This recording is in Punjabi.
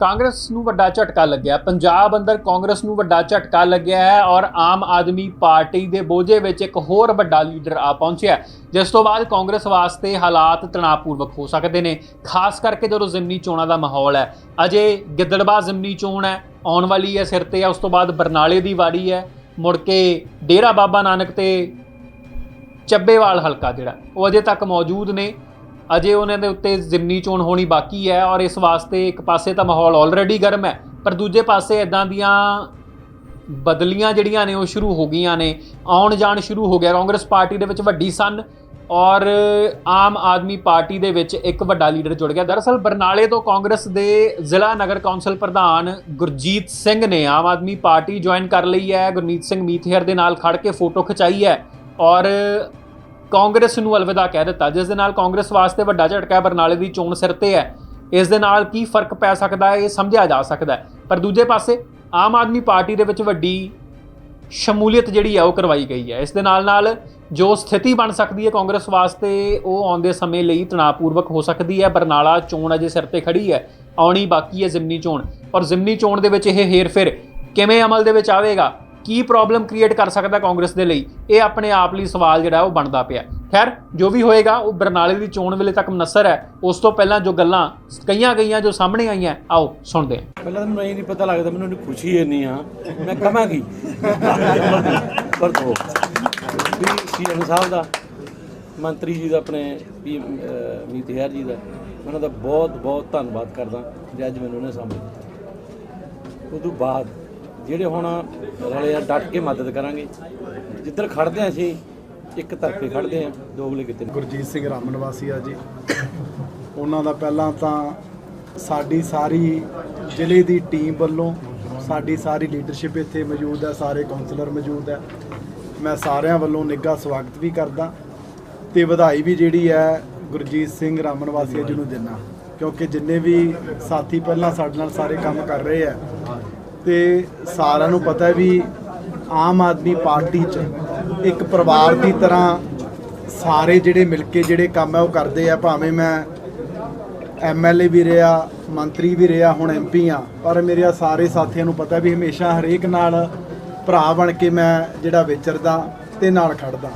ਕਾਂਗਰਸ ਨੂੰ ਵੱਡਾ ਝਟਕਾ ਲੱਗਿਆ, ਪੰਜਾਬ ਅੰਦਰ ਕਾਂਗਰਸ ਨੂੰ ਵੱਡਾ ਝਟਕਾ ਲੱਗਿਆ ਹੈ ਔਰ ਆਮ ਆਦਮੀ ਪਾਰਟੀ ਦੇ ਬੋਝੇ ਵਿੱਚ ਇੱਕ ਹੋਰ ਵੱਡਾ ਲੀਡਰ ਆ ਪਹੁੰਚਿਆ ਜਿਸ ਤੋਂ ਬਾਅਦ ਕਾਂਗਰਸ ਵਾਸਤੇ ਹਾਲਾਤ ਤਣਾਅਪੂਰਵਕ ਹੋ ਸਕਦੇ ਨੇ, ਖਾਸ ਕਰਕੇ ਜਦੋਂ ਜ਼ਿਮਨੀ ਚੋਣਾਂ ਦਾ ਮਾਹੌਲ ਹੈ। ਅਜੇ ਗਿੱਦੜਬਾਹ ਜ਼ਿਮਨੀ ਚੋਣ ਹੈ, ਆਉਣ ਵਾਲੀ ਹੈ ਸਿਰ ਤੇ ਆ ਉਸ ਤੋਂ ਬਾਅਦ ਬਰਨਾਲੇ ਦੀ ਵਾੜੀ ਹੈ, ਮੁੜ ਕੇ ਡੇਰਾ ਬਾਬਾ ਨਾਨਕ ਤੇ ਚੱਬੇਵਾਲ ਹਲਕਾ ਜਿਹੜਾ, ਉਹ ਅਜੇ ਤੱਕ ਮੌਜੂਦ ਨੇ। ਅਜੇ ਉਹਨਾਂ ਦੇ ਉੱਤੇ ਜ਼ਿਮਨੀ ਚੋਣ ਹੋਣੀ ਬਾਕੀ ਹੈ ਔਰ ਇਸ ਵਾਸਤੇ ਇੱਕ ਪਾਸੇ ਤਾਂ ਮਾਹੌਲ ਆਲਰੇਡੀ ਗਰਮ ਹੈ, ਪਰ ਦੂਜੇ ਪਾਸੇ ਇਦਾਂ ਦੀਆਂ ਬਦਲੀਆਂ ਜਿਹੜੀਆਂ ਨੇ ਉਹ ਸ਼ੁਰੂ ਹੋ ਗਈਆਂ ਨੇ, ਆਉਣ ਜਾਣ ਸ਼ੁਰੂ ਹੋ ਗਿਆ। ਕਾਂਗਰਸ ਪਾਰਟੀ ਦੇ ਵਿੱਚ ਵੱਡੀ ਸਨ ਔਰ ਆਮ ਆਦਮੀ ਪਾਰਟੀ ਦੇ ਵਿੱਚ ਇੱਕ ਵੱਡਾ ਲੀਡਰ ਜੁੜ ਗਿਆ। ਦਰਅਸਲ ਬਰਨਾਲੇ ਤੋਂ ਕਾਂਗਰਸ ਦੇ ਜ਼ਿਲ੍ਹਾ ਨਗਰ ਕੌਂਸਲ ਪ੍ਰਧਾਨ ਗੁਰਜੀਤ ਸਿੰਘ ਨੇ ਆਮ ਆਦਮੀ ਪਾਰਟੀ ਜੁਆਇਨ ਕਰ ਲਈ ਹੈ। ਗੁਰਮੀਤ ਸਿੰਘ ਮੀਥੇਰ ਦੇ ਨਾਲ ਖੜ ਕੇ ਫੋਟੋ ਖਿਚਾਈ ਹੈ ਔਰ ਕਾਂਗਰਸ ਨੂੰ ਅਲਵਿਦਾ ਕਹਿ ਦਿੱਤਾ, ਜਿਸ ਦੇ ਨਾਲ ਕਾਂਗਰਸ ਵਾਸਤੇ ਵੱਡਾ ਝਟਕਾ ਬਰਨਾਲੇ ਦੀ ਚੋਣ ਸਿਰ ਤੇ ਹੈ। ਇਸ ਦੇ ਨਾਲ ਕੀ ਫ਼ਰਕ ਪੈ ਸਕਦਾ ਹੈ, ਇਹ ਸਮਝਿਆ ਜਾ ਸਕਦਾ ਹੈ। ਪਰ ਦੂਜੇ ਪਾਸੇ, ਆਮ ਆਦਮੀ ਪਾਰਟੀ ਦੇ ਵਿੱਚ ਵੱਡੀ ਸ਼ਮੂਲੀਅਤ ਜਿਹੜੀ ਹੈ, ਉਹ ਕਰਵਾਈ ਗਈ ਹੈ। ਇਸ ਦੇ ਨਾਲ ਨਾਲ ਜੋ ਸਥਿਤੀ ਬਣ ਸਕਦੀ ਹੈ ਕਾਂਗਰਸ ਵਾਸਤੇ, ਉਹ ਆਉਂਦੇ ਸਮੇਂ ਲਈ ਤਣਾਅਪੂਰਵਕ ਹੋ ਸਕਦੀ ਹੈ। ਬਰਨਾਲਾ ਚੋਣ ਅਜੇ ਸਿਰ ਤੇ ਖੜੀ ਹੈ, ਆਉਣੀ ਬਾਕੀ ਹੈ ਜ਼ਿਮਨੀ ਚੋਣ। ਔਰ ਜ਼ਿਮਨੀ ਚੋਣ ਦੇ ਵਿੱਚ ਇਹ ਹੇਰ-ਫੇਰ ਕਿਵੇਂ ਅਮਲ ਦੇ ਵਿੱਚ ਆਵੇਗਾ ਕੀ ਪ੍ਰੋਬਲਮ ਕ੍ਰੀਏਟ ਕਰ ਸਕਦਾ ਕਾਂਗਰਸ ਦੇ ਲਈ, ਇਹ ਆਪਣੇ ਆਪ ਲਈ ਸਵਾਲ ਜਿਹੜਾ ਉਹ ਬਣਦਾ ਪਿਆ। ਖੈਰ, ਜੋ ਵੀ ਹੋਏਗਾ, ਉਹ ਬਰਨਾਲੇ ਦੀ ਚੋਣ ਵੇਲੇ ਤੱਕ ਮਨਸਰ ਹੈ। ਉਸ ਤੋਂ ਪਹਿਲਾਂ ਜੋ ਗੱਲਾਂ ਕਈਆਂ ਗਈਆਂ, ਜੋ ਸਾਹਮਣੇ ਆਈਆਂ, ਆਓ ਸੁਣਦੇ ਹਾਂ। ਪਹਿਲਾਂ ਤਾਂ ਮੈਨੂੰ ਇਹ ਨਹੀਂ ਪਤਾ ਲੱਗਦਾ, ਮੈਨੂੰ ਇੰਨੀ ਖੁਸ਼ੀ ਇੰਨੀ ਆ। ਮੈਂ ਕਹਾਂਗੀ ਪਰ ਦੋ। ਵੀ ਸੀਐਮ ਸਾਹਿਬ ਦਾ, ਮੰਤਰੀ ਜੀ ਦਾ, ਆਪਣੇ ਮੀਤ ਹੈਰ ਜੀ ਦਾ, ਉਹਨਾਂ ਦਾ ਬਹੁਤ ਬਹੁਤ ਧੰਨਵਾਦ ਕਰਦਾ, ਜੇ ਅੱਜ ਮੈਨੂੰ ਉਹਨੇ ਸਾਹਮਣੇ ਦਿੱਤਾ ਉਦੋਂ ਬਾਅਦ ਜਿਹੜੇ ਹੁਣ ਰਲੇ ਆ, ਡਟ ਕੇ ਮਦਦ ਕਰਾਂਗੇ। ਜਿੱਧਰ ਖੜਦੇ ਆ ਅਸੀਂ, ਇੱਕ ਤਰਫੇ ਖੜਦੇ ਆ ਦੋਗਲੇ ਕਿਤੇ ਗੁਰਜੀਤ ਸਿੰਘ ਰਾਮਨ ਵਾਸੀ ਆ ਜੀ। ਉਹਨਾਂ ਦਾ ਪਹਿਲਾਂ ਤਾਂ ਸਾਡੀ ਸਾਰੀ ਜ਼ਿਲ੍ਹੇ ਦੀ ਟੀਮ ਵੱਲੋਂ ਸਾਡੀ ਸਾਰੀ ਲੀਡਰਸ਼ਿਪ ਇੱਥੇ ਮੌਜੂਦ ਹੈ, ਸਾਰੇ ਕਾਉਂਸਲਰ ਮੌਜੂਦ ਹੈ। ਮੈਂ ਸਾਰਿਆਂ ਵੱਲੋਂ ਨਿੱਘਾ ਸਵਾਗਤ ਵੀ ਕਰਦਾ ਤੇ ਵਧਾਈ ਵੀ ਜਿਹੜੀ ਹੈ ਗੁਰਜੀਤ ਸਿੰਘ ਰਾਮਨ ਵਾਸੀਆ ਜੀ ਨੂੰ ਦਿੰਦਾ। ਕਿਉਂਕਿ ਜਿੰਨੇ ਵੀ ਸਾਥੀ ਪਹਿਲਾਂ ਸਾਡੇ ਨਾਲ ਸਾਰੇ ਕੰਮ ਕਰ ਰਹੇ ਆ ਤੇ ਸਾਰਿਆਂ ਨੂੰ ਪਤਾ ਹੈ ਵੀ ਆਮ ਆਦਮੀ ਪਾਰਟੀ 'ਚ ਇੱਕ ਪਰਿਵਾਰ ਦੀ ਤਰ੍ਹਾਂ ਸਾਰੇ ਜਿਹੜੇ ਮਿਲ ਕੇ ਜਿਹੜੇ ਕੰਮ ਹੈ ਉਹ ਕਰਦੇ ਆ, ਭਾਵੇਂ ਮੈਂ ਐਮਐਲਏ ਵੀ ਰਿਹਾ, ਮੰਤਰੀ ਵੀ ਰਿਹਾ, ਹੁਣ ਐਮਪੀ ਆ, ਪਰ ਮੇਰੇ ਸਾਰੇ ਸਾਥੀਆਂ ਨੂੰ ਪਤਾ ਵੀ ਹਮੇਸ਼ਾ ਹਰੇਕ ਨਾਲ ਭਰਾ ਬਣ ਕੇ ਮੈਂ ਜਿਹੜਾ ਵਿਚਰਦਾ ਤੇ ਨਾਲ ਖੜਦਾ।